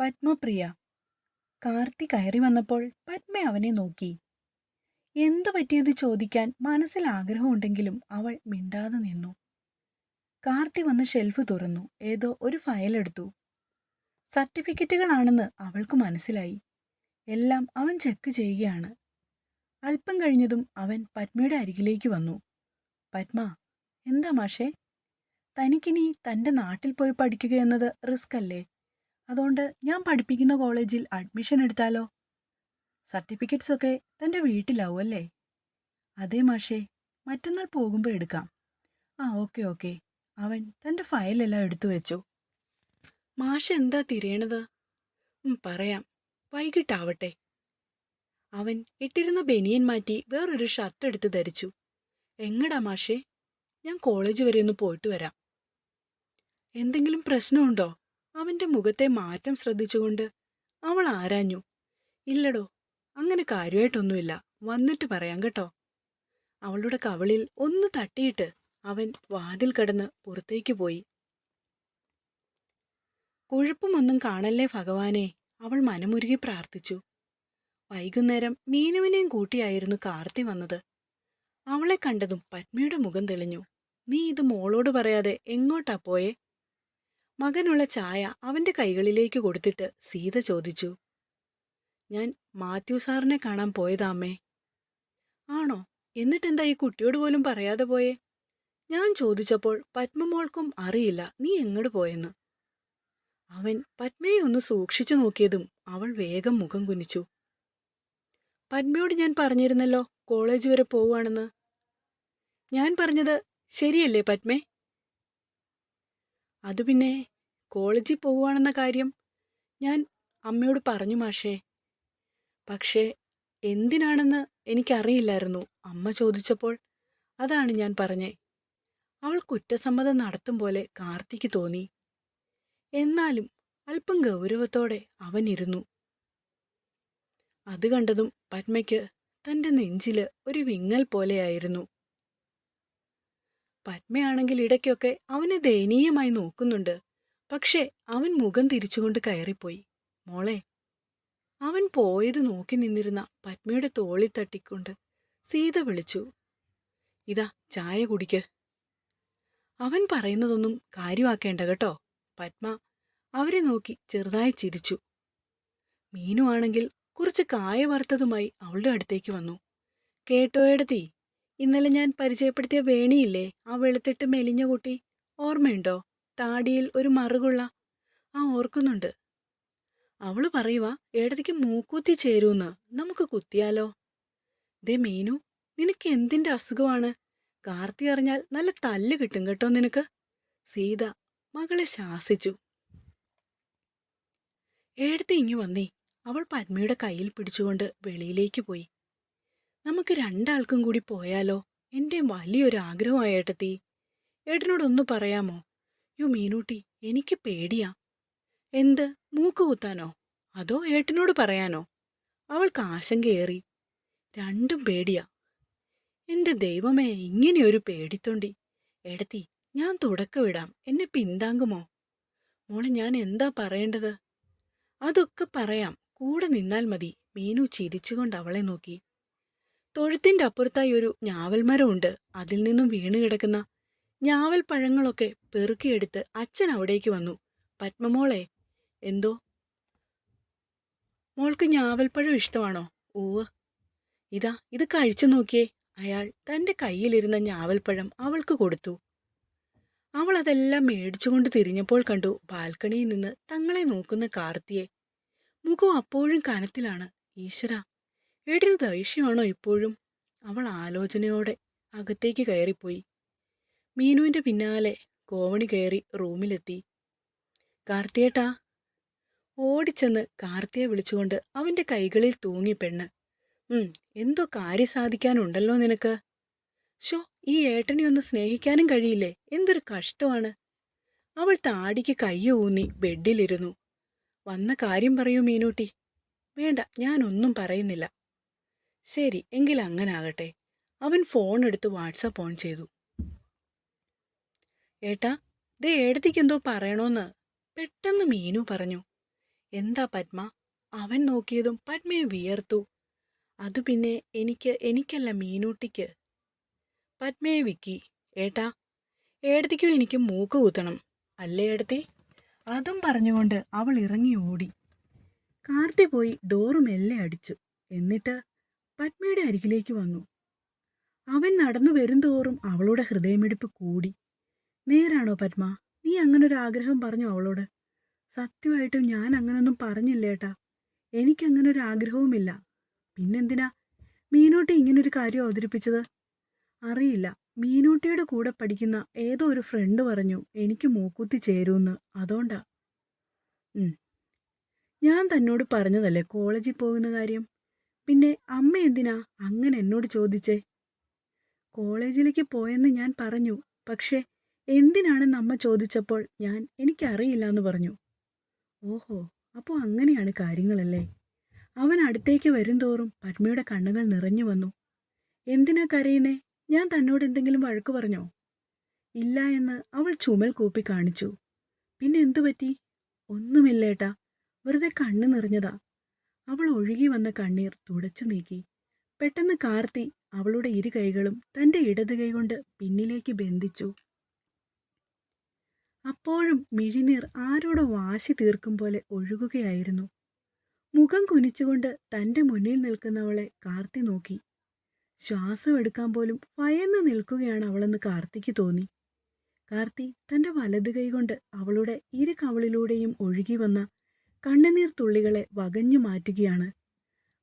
പത്മപ്രിയ കാർത്തി കയറി വന്നപ്പോൾ പത്മ അവനെ നോക്കി. എന്തു പറ്റിയത് ചോദിക്കാൻ മനസ്സിൽ ആഗ്രഹമുണ്ടെങ്കിലും അവൾ മിണ്ടാതെ നിന്നു കാർത്തി വന്ന് ഷെൽഫ് തുറന്നു. ഏതോ ഒരു ഫയൽ എടുത്തു. സർട്ടിഫിക്കറ്റുകളാണെന്ന് അവൾക്ക് മനസ്സിലായി. എല്ലാം അവൻ ചെക്ക് ചെയ്യുകയാണ്. അല്പം കഴിഞ്ഞതും അവൻ പത്മയുടെ അരികിലേക്ക് വന്നു. പത്മ എന്താ മാഷേ? തനിക്കിനി തന്റെ നാട്ടിൽ പോയി പഠിക്കുക എന്നത് റിസ്ക് അല്ലേ അതുകൊണ്ട് ഞാൻ പഠിപ്പിക്കുന്ന കോളേജിൽ അഡ്മിഷൻ എടുത്താലോ? സർട്ടിഫിക്കറ്റ്സ് ഒക്കെ തന്റെ വീട്ടിലാവും അല്ലേ? അതെ മാഷേ മറ്റന്നാൾ പോകുമ്പോൾ എടുക്കാം. ആ ഓക്കെ ഓക്കെ. അവൻ തന്റെ ഫയലെല്ലാം എടുത്തു വെച്ചു. മാഷ എന്താ തിരയണത്? പറയാം. വൈകിട്ടാവട്ടെ. അവൻ ഇട്ടിരുന്ന ബനിയൻ മാറ്റി വേറൊരു ഷർട്ട് എടുത്ത് ധരിച്ചു. എങ്ങടാ മാഷേ? ഞാൻ കോളേജ് വരെ ഒന്ന് പോയിട്ട് വരാം. എന്തെങ്കിലും പ്രശ്നമുണ്ടോ? അവന്റെ മുഖത്തെ മാറ്റം ശ്രദ്ധിച്ചുകൊണ്ട് അവൾ ആരാഞ്ഞു. ഇല്ലടോ അങ്ങനെ കാര്യമായിട്ടൊന്നുമില്ല വന്നിട്ട് പറയാം കേട്ടോ. അവളുടെ കവളിൽ ഒന്ന് തട്ടിയിട്ട് അവൻ വാതിൽ കടന്ന് പുറത്തേക്ക് പോയി. കുഴപ്പമൊന്നും കാണല്ലേ ഭഗവാനെ? അവൾ മനമുരുകി പ്രാർത്ഥിച്ചു. വൈകുന്നേരം മീനുവിനെയും കൂട്ടിയായിരുന്നു കാർത്തി വന്നത്. അവളെ കണ്ടതും പത്മിയുടെ മുഖം തെളിഞ്ഞു. നീ ഇത് മോളോട് പറയാതെ എങ്ങോട്ടാ പോയേ? മകനുള്ള ചായ അവന്റെ കൈകളിലേക്ക് കൊടുത്തിട്ട് സീത ചോദിച്ചു ഞാൻ മാത്യു സാറിനെ കാണാൻ പോയതാമ്മേ ആണോ? എന്നിട്ടെന്താ ഈ കുട്ടിയോട് പോലും പറയാതെ പോയേ? ഞാൻ ചോദിച്ചപ്പോൾ പത്മമോൾക്കും അറിയില്ല നീ എങ്ങോട്ട് പോയെന്ന്. അവൻ പത്മയെ ഒന്ന് സൂക്ഷിച്ചു നോക്കിയതും അവൾ വേഗം മുഖം കുനിച്ചു. പത്മയോട് ഞാൻ പറഞ്ഞിരുന്നല്ലോ കോളേജ് വരെ പോവുകയാണെന്ന്. ഞാൻ പറഞ്ഞത് ശരിയല്ലേ പത്മേ? അത് പിന്നെ കോളേജിൽ പോവുകയാണെന്ന കാര്യം ഞാൻ അമ്മയോട് പറഞ്ഞു മാഷേ. പക്ഷേ എന്തിനാണെന്ന് എനിക്കറിയില്ലായിരുന്നു. അമ്മ ചോദിച്ചപ്പോൾ അതാണ് ഞാൻ പറഞ്ഞേ. അവൾ കുറ്റസമ്മതം നടത്തും പോലെ കാർത്തിക്ക് തോന്നി. എന്നാലും അല്പം ഗൗരവത്തോടെ അവൻ ഇരുന്നു. അത് കണ്ടതും പത്മയ്ക്ക് തന്റെ നെഞ്ചിൽ ഒരു വിങ്ങൽ പോലെയായിരുന്നു. പത്മയാണെങ്കിൽ ഇടയ്ക്കൊക്കെ അവനെ ദയനീയമായി നോക്കുന്നുണ്ട്. പക്ഷേ അവൻ മുഖം തിരിച്ചുകൊണ്ട് കയറിപ്പോയി. മോളെ അവൻ പോയത് നോക്കി നിന്നിരുന്ന പത്മയുടെ തോളിൽ തട്ടിക്കൊണ്ട് സീത വിളിച്ചു. ഇതാ ചായ കുടിക്ക്. അവൻ പറയുന്നതൊന്നും കാര്യമാക്കേണ്ട കേട്ടോ. പത്മ അവരെ നോക്കി ചെറുതായി ചിരിച്ചു. മീനു ആണെങ്കിൽ കുറച്ച് കായ വറുത്തതുമായി അവളുടെ അടുത്തേക്ക് വന്നു. കേട്ടോ എടത്തി ഇന്നലെ ഞാൻ പരിചയപ്പെടുത്തിയ വേണിയില്ലേ ആ വെളുത്തിട്ട് മെലിഞ്ഞ കുട്ടി? ഓർമ്മയുണ്ടോ? താടിയിൽ ഒരു മറുകുള്ള. ആ ഓർക്കുന്നുണ്ട്. അവൾ പറയുക ഏടതിക്ക് മൂക്കൂത്തി ചേരൂന്ന്. നമുക്ക് കുത്തിയാലോ? ദേ മീനു നിനക്ക് എന്തിന്റെ അസുഖമാണ്? കാർത്തി അറിഞ്ഞാൽ നല്ല തല്ല് കിട്ടും കേട്ടോ നിനക്ക്. സീത മകളെ ശാസിച്ചു. ഏടത്തി ഇങ്ങു വന്നേ. അവൾ പത്മയുടെ കയ്യിൽ പിടിച്ചുകൊണ്ട് വെളിയിലേക്ക് പോയി. നമുക്ക് രണ്ടാൾക്കും കൂടി പോയാലോ? എന്റെ വലിയൊരു ആഗ്രഹമായ ഏട്ടത്തി ഏട്ടനോടൊന്ന് പറയാമോ? യോ മീനൂട്ടി എനിക്ക് പേടിയാ. എന്ത് മൂക്ക് കുത്താനോ? അതോ ഏട്ടനോട് പറയാനോ? അവൾക്ക് ആശങ്കയേറി രണ്ടും പേടിയാ. എന്റെ ദൈവമേ ഇങ്ങനെയൊരു പേടിത്തൊണ്ടി. എടത്തി ഞാൻ തുടക്കമിടാം എന്നെ പിന്താങ്ങുമോ? മോളെ ഞാൻ എന്താ പറയേണ്ടത്? അതൊക്കെ പറയാം. കൂടെ നിന്നാൽ മതി. മീനു ചിരിച്ചുകൊണ്ട് അവളെ നോക്കി. തൊഴുത്തിന്റെ അപ്പുറത്തായി ഒരു ഞാവൽ മരമുണ്ട് അതിൽ നിന്നും വീണ് കിടക്കുന്ന ഞാവൽ പഴങ്ങളൊക്കെ പെറുക്കിയെടുത്ത് അച്ഛൻ അവിടേക്ക് വന്നു. പത്മമോളെ എന്തോ? മോൾക്ക് ഞാവൽപ്പഴം ഇഷ്ടമാണോ? ഓവ് ഇതാ ഇത് കഴിച്ചു നോക്കിയേ. അയാൾ തന്റെ കയ്യിലിരുന്ന ഞാവൽപ്പഴം അവൾക്ക് കൊടുത്തു. അവൾ അതെല്ലാം മേടിച്ചുകൊണ്ട് തിരിഞ്ഞപ്പോൾ കണ്ടു ബാൽക്കണിയിൽ നിന്ന് തങ്ങളെ നോക്കുന്ന കാർത്തിയെ. മുഖം അപ്പോഴും കനത്തിലാണ്. ഈശ്വര ഏടിന് ദേഷ്യമാണോ ഇപ്പോഴും? അവൾ ആലോചനയോടെ അകത്തേക്ക് കയറിപ്പോയി. മീനുവിന്റെ പിന്നാലെ കോവണി കയറി റൂമിലെത്തി. കാർത്തിയേട്ടാ ഓടിച്ചെന്ന് കാർത്തിയെ വിളിച്ചുകൊണ്ട് അവന്റെ കൈകളിൽ തൂങ്ങി പെണ്ണ്. ഉം എന്തോ കാര്യം സാധിക്കാനുണ്ടല്ലോ നിനക്ക്. ഷോ ഈ ഏട്ടനെ ഒന്ന് സ്നേഹിക്കാനും കഴിയില്ലേ? എന്തൊരു കഷ്ടമാണ്. അവൾ താടിക്ക് കയ്യ ഊന്നി ബെഡിലിരുന്നു. വന്ന കാര്യം പറയൂ മീനൂട്ടി. വേണ്ട ഞാനൊന്നും പറയുന്നില്ല. ശരി എങ്കിൽ അങ്ങനെ ആകട്ടെ അവൻ ഫോൺ എടുത്ത് വാട്സപ്പ് ഓൺ ചെയ്തു. ഏട്ടാ ദേ ഏടത്തിക്ക് എന്തോ പറയണോന്ന്. പെട്ടെന്ന് മീനു പറഞ്ഞു. എന്താ പത്മ? അവൻ നോക്കിയതും പത്മയെ വിയർത്തു. അത് പിന്നെ എനിക്ക് എനിക്കല്ല മീനൂട്ടിക്ക്. പത്മയെ വിക്കി. ഏട്ടാ ഏടത്തിക്കും എനിക്ക് മൂക്ക് കൂത്തണം. അല്ലേ ഏടത്തി? അതും പറഞ്ഞുകൊണ്ട് അവൾ ഇറങ്ങി ഓടി. കാർത്തി പോയി ഡോറും മെല്ലെ അടിച്ചു. എന്നിട്ട് പത്മയുടെ അരികിലേക്ക് വന്നു. അവൻ നടന്നു വരുംതോറും അവളുടെ ഹൃദയമിടിപ്പ് കൂടി. നേരാണോ പത്മ? നീ അങ്ങനൊരു ആഗ്രഹം പറഞ്ഞു അവളോട്. സത്യമായിട്ടും ഞാൻ അങ്ങനൊന്നും പറഞ്ഞില്ലേട്ടാ എനിക്കങ്ങനൊരു ആഗ്രഹവുമില്ല. പിന്നെന്തിനാ? മീനൂട്ടി ഇങ്ങനൊരു കാര്യം അവതരിപ്പിച്ചത്? അറിയില്ല. മീനൂട്ടിയുടെ കൂടെ പഠിക്കുന്ന ഏതോ ഒരു ഫ്രണ്ട് പറഞ്ഞു എനിക്ക് മൂക്കുത്തി ചേരൂന്ന്. അതുകൊണ്ടാ. ഞാൻ തന്നോട് പറഞ്ഞതല്ലേ കോളേജിൽ പോകുന്ന കാര്യം? പിന്നെ അമ്മ എന്തിനാ അങ്ങനെ എന്നോട് ചോദിച്ചേ? കോളേജിലേക്ക് പോയെന്ന് ഞാൻ പറഞ്ഞു. പക്ഷേ എന്തിനാണെന്ന് അമ്മ ചോദിച്ചപ്പോൾ ഞാൻ എനിക്കറിയില്ല എന്ന് പറഞ്ഞു. ഓഹോ അപ്പോൾ അങ്ങനെയാണ് കാര്യങ്ങളല്ലേ? അവൻ അടുത്തേക്ക് വരുംതോറും പത്മയുടെ കണ്ണുകൾ നിറഞ്ഞു വന്നു. എന്തിനാ കരയുന്നേ? ഞാൻ തന്നോട് എന്തെങ്കിലും വഴക്ക് പറഞ്ഞോ? ഇല്ല എന്ന് അവൾ ചുമൽ കൂപ്പി കാണിച്ചു. പിന്നെ എന്തു പറ്റി ഒന്നുമില്ലേട്ടാ. വെറുതെ കണ്ണു നിറഞ്ഞതാ. അവൾ ഒഴുകി വന്ന കണ്ണീർ തുടച്ചു നീക്കി. പെട്ടെന്ന് കാർത്തി അവളുടെ ഇരു കൈകളും തന്റെ ഇടത് കൈകൊണ്ട് പിന്നിലേക്ക് ബന്ധിച്ചു. അപ്പോഴും മിഴിനീർ ആരോടോ വാശി തീർക്കും പോലെ ഒഴുകുകയായിരുന്നു. മുഖം കുനിച്ചുകൊണ്ട് തന്റെ മുന്നിൽ നിൽക്കുന്നവളെ കാർത്തി നോക്കി. ശ്വാസം എടുക്കാൻ പോലും ഭയന്ന് നിൽക്കുകയാണ് അവളെന്ന് കാർത്തിക്ക് തോന്നി. കാർത്തി തന്റെ വലത് കൈകൊണ്ട് അവളുടെ ഇരു കവളിലൂടെയും ഒഴുകി വന്ന കണ്ണുനീർ തുള്ളികളെ വകഞ്ഞു മാറ്റുകയാണ്.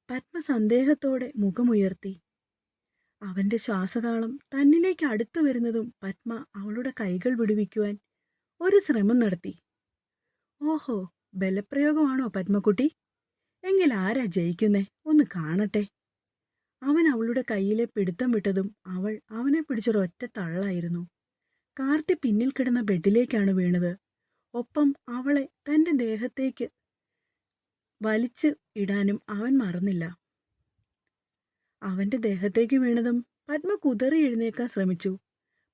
പത്മസന്ദേഹത്തോടെ മുഖമുയർത്തി. അവന്റെ ശ്വാസതാളം തന്നിലേക്ക് അടുത്തു വരുന്നതും പത്മ അവളുടെ കൈകൾ വിടുവിക്കുവാൻ ഒരു ശ്രമം നടത്തി. ഓഹോ ബലപ്രയോഗമാണോ പത്മക്കുട്ടി? എങ്കിൽ ആരാ ജയിക്കുന്നേ? ഒന്ന് കാണട്ടെ. അവൻ അവളുടെ കയ്യിലെ പിടുത്തം വിട്ടതും അവൾ അവനെ പിടിച്ചൊരൊറ്റ തള്ളായിരുന്നു. കാർത്തി പിന്നിൽ കിടന്ന ബെഡിലേക്കാണ് വീണത്. ഒപ്പം അവളെ തന്റെ ദേഹത്തേക്ക് വലിച്ച് ഇടാനും അവൻ മറന്നില്ല. അവന്റെ ദേഹത്തേക്ക് വീണതും പത്മ കുതറി എഴുന്നേക്കാൻ ശ്രമിച്ചു.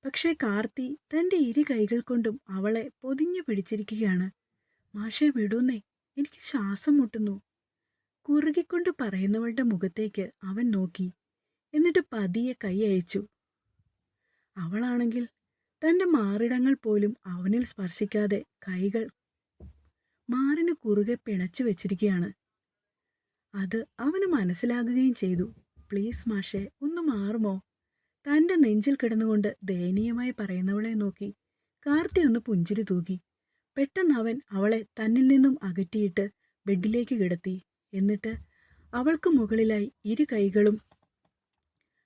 പക്ഷേ കാർത്തി തന്റെ ഇരു കൈകൾ കൊണ്ടും അവളെ പൊതിഞ്ഞു പിടിച്ചിരിക്കുകയാണ്. മാഷെ വിടൂന്നേ എനിക്ക് ശ്വാസം മുട്ടുന്നു കുറുകിക്കൊണ്ട് പറയുന്നവളുടെ മുഖത്തേക്ക് അവൻ നോക്കി. എന്നിട്ട് പതിയെ കൈ അയച്ചു. അവളാണെങ്കിൽ തന്റെ മാറിടങ്ങൾ പോലും അവനിൽ സ്പർശിക്കാതെ കൈകൾ മാറിന് കുറുകെ പിണച്ചു വെച്ചിരിക്കുകയാണ് അത് അവന് മനസ്സിലാകുകയും ചെയ്തു. പ്ലീസ് മാഷെ ഒന്ന് മാറുമോ? തന്റെ നെഞ്ചിൽ കിടന്നുകൊണ്ട് ദയനീയമായി പറയുന്നവളെ നോക്കി കാർത്തി ഒന്ന് പുഞ്ചിരി തൂകി. പെട്ടെന്ന് അവൻ അവളെ തന്നിൽ നിന്നും അകറ്റിയിട്ട് ബെഡിലേക്ക് കിടത്തി. എന്നിട്ട് അവൾക്ക് മുകളിലായി ഇരു കൈകളും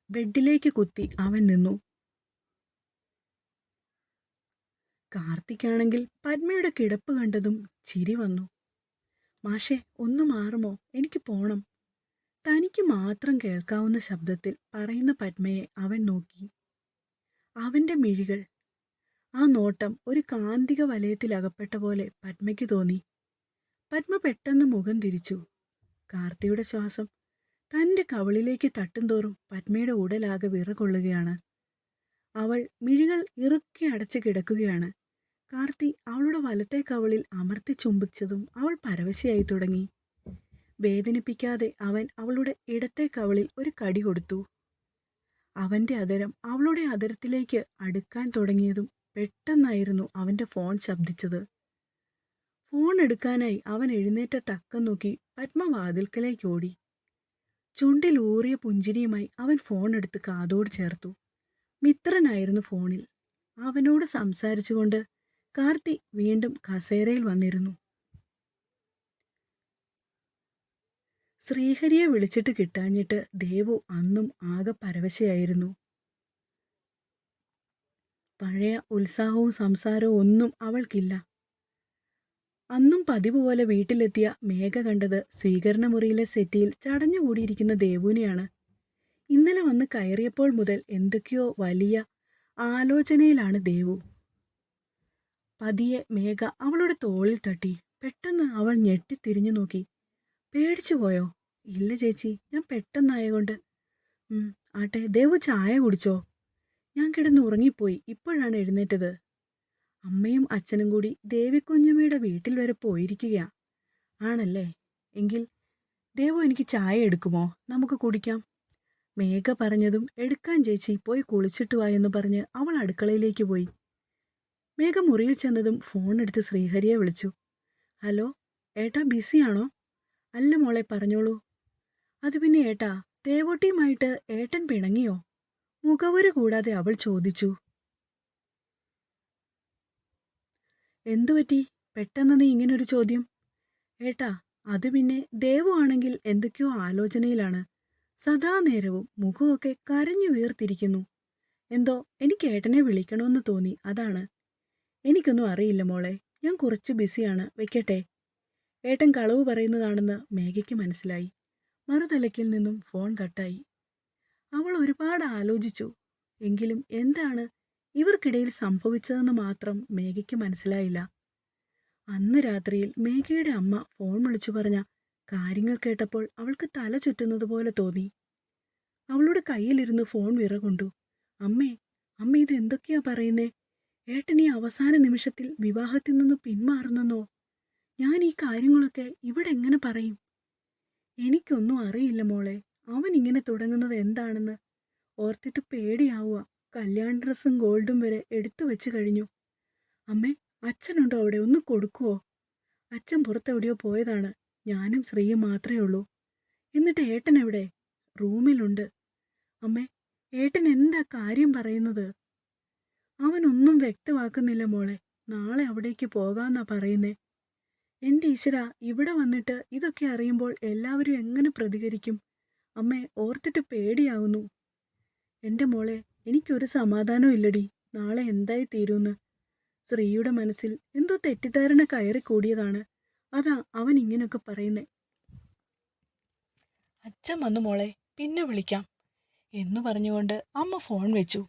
ബെഡിലേക്ക് കുത്തി അവൻ നിന്നു. കാർത്തിക്കാണെങ്കിൽ പത്മയുടെ കിടപ്പ് കണ്ടതും ചിരി വന്നു. മാഷെ ഒന്ന് മാറുമോ? എനിക്ക് പോണം. തനിക്ക് മാത്രം കേൾക്കാവുന്ന ശബ്ദത്തിൽ പറയുന്ന പത്മയെ അവൻ നോക്കി. അവന്റെ മിഴികൾ. ആ നോട്ടം ഒരു കാന്തിക വലയത്തിൽ അകപ്പെട്ട പോലെ പത്മയ്ക്ക് തോന്നി. പത്മ പെട്ടെന്ന് മുഖം തിരിച്ചു. കാർത്തിയുടെ ശ്വാസം തന്റെ കവളിലേക്ക് തട്ടുംതോറും പത്മയുടെ ഉടലാകെ വിറകൊള്ളുകയാണ്. അവൾ മിഴികൾ ഇറുക്കി അടച്ചു കിടക്കുകയാണ്. കാർത്തി അവളുടെ വലത്തെ കവളിൽ അമർത്തി ചുംബിച്ചതും അവൾ പരവശയായി തുടങ്ങി. വേദനിപ്പിക്കാതെ അവൻ അവളുടെ ഇടത്തെ കവളിൽ ഒരു കടി കൊടുത്തു. അവന്റെ അതരം അവളുടെ അതരത്തിലേക്ക് അടുക്കാൻ തുടങ്ങിയതും പെട്ടെന്നായിരുന്നു അവന്റെ ഫോൺ ശബ്ദിച്ചത്. ഫോൺ എടുക്കാനായി അവൻ എഴുന്നേറ്റ തക്കം നോക്കി പത്മവാതിൽക്കലേക്ക് ഓടി. ചുണ്ടിൽ ഊറിയ പുഞ്ചിരിയുമായി അവൻ ഫോൺ എടുത്ത് കാതോട് ചേർത്തു. മിത്രനായിരുന്നു ഫോണിൽ. അവനോട് സംസാരിച്ചുകൊണ്ട് കാർത്തി വീണ്ടും കസേരയിൽ വന്നിരുന്നു. ശ്രീഹരിയെ വിളിച്ചിട്ട് കിട്ടാഞ്ഞിട്ട് ദേവു അന്നും ആകെ പരവശയായിരുന്നു. പഴയ ഉത്സാഹവും സംസാരവും ഒന്നും അവൾക്കില്ല. അന്നും പതിവ് പോലെ വീട്ടിലെത്തിയ മേഘ കണ്ടത് സ്വീകരണ മുറിയിലെ സെറ്റിയിൽ ചടഞ്ഞുകൂടിയിരിക്കുന്ന ദേവുവിനെയാണ്. ഇന്നലെ വന്ന് കയറിയപ്പോൾ മുതൽ എന്തൊക്കെയോ വലിയ ആലോചനയിലാണ് ദേവു. പതിയെ മേഘ അവളുടെ തോളിൽ തട്ടി. പെട്ടെന്ന് അവൾ ഞെട്ടിത്തിരിഞ്ഞു നോക്കി. പേടിച്ചു പോയോ? ഇല്ല ചേച്ചി ഞാൻ പെട്ടെന്നായകൊണ്ട് ആട്ടെ ദേവു ചായ കുടിച്ചോ? ഞാൻ കിടന്ന് ഉറങ്ങിപ്പോയി. ഇപ്പോഴാണ് എഴുന്നേറ്റത്. അമ്മയും അച്ഛനും കൂടി ദേവിക്കുഞ്ഞമ്മയുടെ വീട്ടിൽ വരെ പോയിരിക്കുകയാ. ആണല്ലേ? എങ്കിൽ ദേവു എനിക്ക് ചായ എടുക്കുമോ? നമുക്ക് കുടിക്കാം. മേഘ പറഞ്ഞതും എടുക്കാൻ ചേച്ചി പോയി കുളിച്ചിട്ട് വാ എന്ന് പറഞ്ഞ് അവൾ അടുക്കളയിലേക്ക് പോയി. മേഘ മുറിയിൽ ചെന്നതും ഫോൺ എടുത്ത് ശ്രീഹരിയെ വിളിച്ചു. ഹലോ ഏട്ടാ ബിസിയാണോ? അല്ല മോളെ പറഞ്ഞോളൂ. അത് പിന്നെ ഏട്ടാ തേവോട്ടിയുമായിട്ട് ഏട്ടൻ പിണങ്ങിയോ? മുഖവുര കൂടാതെ അവൾ ചോദിച്ചു. എന്തുപറ്റി പെട്ടെന്ന് നീ ഇങ്ങനൊരു ചോദ്യം? ഏട്ടാ അത് പിന്നെ ദേവു ആണെങ്കിൽ എന്തൊക്കെയോ ആലോചനയിലാണ്. സദാ നേരവും മുഖമൊക്കെ കരഞ്ഞു വീർത്തിരിക്കുന്നു. എന്തോ എനിക്ക് ഏട്ടനെ വിളിക്കണമെന്ന് തോന്നി അതാണ്. എനിക്കൊന്നും അറിയില്ല മോളെ. ഞാൻ കുറച്ച് ബിസിയാണ്. വെക്കട്ടെ. ഏട്ടൻ കളവ് പറയുന്നതാണെന്ന് മേഘയ്ക്ക് മനസ്സിലായി. മറുതലയ്ക്കിൽ നിന്നും ഫോൺ കട്ടായി. അവൾ ഒരുപാട് ആലോചിച്ചു. എങ്കിലും എന്താണ് ഇവർക്കിടയിൽ സംഭവിച്ചതെന്ന് മാത്രം മേഘയ്ക്ക് മനസ്സിലായില്ല. അന്ന് രാത്രിയിൽ മേഘയുടെ അമ്മ ഫോൺ വിളിച്ചു പറഞ്ഞ കാര്യങ്ങൾ കേട്ടപ്പോൾ അവൾക്ക് തല ചുറ്റുന്നത് പോലെ തോന്നി. അവളുടെ കയ്യിലിരുന്ന് ഫോൺ വിറകൊണ്ടു. അമ്മേ അമ്മ ഇത് എന്തൊക്കെയാ പറയുന്നേ? ഏട്ടൻ ഈ അവസാന നിമിഷത്തിൽ വിവാഹത്തിൽ നിന്ന് പിന്മാറുന്നെന്നോ? ഞാൻ ഈ കാര്യങ്ങളൊക്കെ ഇവിടെ എങ്ങനെ പറയും? എനിക്കൊന്നും അറിയില്ല മോളെ. അവൻ ഇങ്ങനെ തുടങ്ങുന്നത് എന്താണെന്ന്. ഓർത്തിട്ട് പേടിയാവുക. കല്യാൺ ഡ്രസ്സും ഗോൾഡും വരെ എടുത്തു വെച്ച് കഴിഞ്ഞു. അമ്മേ അച്ഛനുണ്ടോ അവിടെ? ഒന്ന് കൊടുക്കുവോ? അച്ഛൻ പുറത്തെവിടെയോ പോയതാണ്. ഞാനും ശ്രീയും മാത്രമേ ഉള്ളൂ. എന്നിട്ട് ഏട്ടൻ എവിടെ? റൂമിലുണ്ട്. അമ്മേ ഏട്ടൻ എന്താ കാര്യം പറയുന്നത്? അവനൊന്നും വ്യക്തമാക്കുന്നില്ല മോളെ. നാളെ അവിടേക്ക് പോകാന്നാ പറയുന്നേ. എന്റെ ഈശ്വര ഇവിടെ വന്നിട്ട് ഇതൊക്കെ അറിയുമ്പോൾ എല്ലാവരും എങ്ങനെ പ്രതികരിക്കും? അമ്മേ ഓർത്തിട്ട് പേടിയാവുന്നു. എന്റെ മോളെ എനിക്കൊരു സമാധാനവും ഇല്ലടി. നാളെ എന്തായി തീരുമെന്ന് ശ്രീയുടെ മനസ്സിൽ എന്തോ തെറ്റിദ്ധാരണ കയറി കൂടിയതാണ് അതാ അവൻ ഇങ്ങനെയൊക്കെ പറയുന്നേ. അച്ഛൻ വന്നു മോളെ പിന്നെ വിളിക്കാം. എന്നു പറഞ്ഞുകൊണ്ട് അമ്മ ഫോൺ വെച്ചു.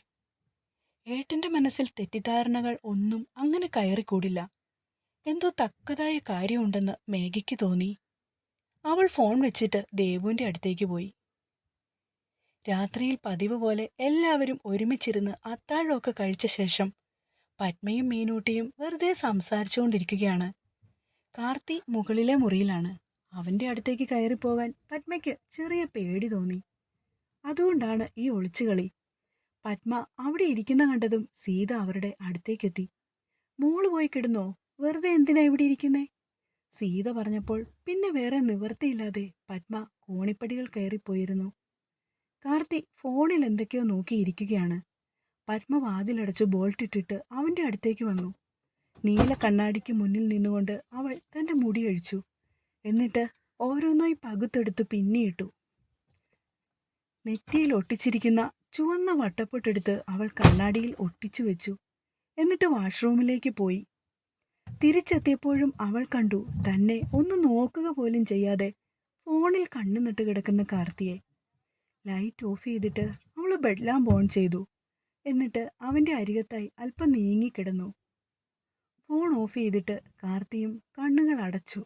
ഏട്ടന്റെ മനസ്സിൽ തെറ്റിദ്ധാരണകൾ ഒന്നും അങ്ങനെ കയറിക്കൂടില്ല. എന്തോ തക്കതായ കാര്യമുണ്ടെന്ന് മേഘയ്ക്ക് തോന്നി. അവൾ ഫോൺ വെച്ചിട്ട് ദേവുവിന്റെ അടുത്തേക്ക് പോയി. രാത്രിയിൽ പതിവ് പോലെ എല്ലാവരും ഒരുമിച്ചിരുന്ന് അത്താഴമൊക്കെ കഴിച്ച ശേഷം പത്മയും മീനൂട്ടിയും വെറുതെ സംസാരിച്ചുകൊണ്ടിരിക്കുകയാണ്. കാർത്തി മുകളിലെ മുറിയിലാണ്. അവന്റെ അടുത്തേക്ക് കയറിപ്പോകാൻ പത്മയ്ക്ക് ചെറിയ പേടി തോന്നി. അതുകൊണ്ടാണ് ഈ ഒളിച്ചുകളി പത്മ അവിടെ ഇരിക്കുന്ന കണ്ടതും സീത അവരുടെ അടുത്തേക്കെത്തി. മോൾ പോയി കിടന്നോ? വെറുതെ എന്തിനാ ഇവിടെ ഇരിക്കുന്നേ? സീത പറഞ്ഞപ്പോൾ പിന്നെ വേറെ നിവൃത്തിയില്ലാതെ പത്മ കോണിപ്പടികൾ കയറിപ്പോയിരുന്നു. കാർത്തി ഫോണിൽ എന്തൊക്കെയോ നോക്കിയിരിക്കുകയാണ്. പത്മ വാതിലടച്ച് ബോൾട്ടിട്ടിട്ട് അവന്റെ അടുത്തേക്ക് വന്നു. നീല കണ്ണാടിക്ക് മുന്നിൽ നിന്നുകൊണ്ട് അവൾ തന്റെ മുടി അഴിച്ചു. എന്നിട്ട് ഓരോന്നായി പകുത്തെടുത്ത് പിന്നിയിട്ടു. നെറ്റിയിൽ ഒട്ടിച്ചിരിക്കുന്ന ചുവന്ന വട്ടപ്പൊട്ടെടുത്ത് അവൾ കണ്ണാടിയിൽ ഒട്ടിച്ചു വെച്ചു. എന്നിട്ട് വാഷ്റൂമിലേക്ക് പോയി. തിരിച്ചെത്തിയപ്പോഴും അവൾ കണ്ടു തന്നെ ഒന്ന് നോക്കുക പോലും ചെയ്യാതെ ഫോണിൽ കണ്ണു കിടക്കുന്ന കാർത്തിയെ. ലൈറ്റ് ഓഫ് ചെയ്തിട്ട് അവൾ ബെഡ്ലാം ഓൺ ചെയ്തു. എന്നിട്ട് അവന്റെ അരികത്തായി അല്പം നീങ്ങിക്കിടന്നു ഫോൺ ഓഫ് ചെയ്തിട്ട് കാർത്തിയും കണ്ണുകൾ അടച്ചു.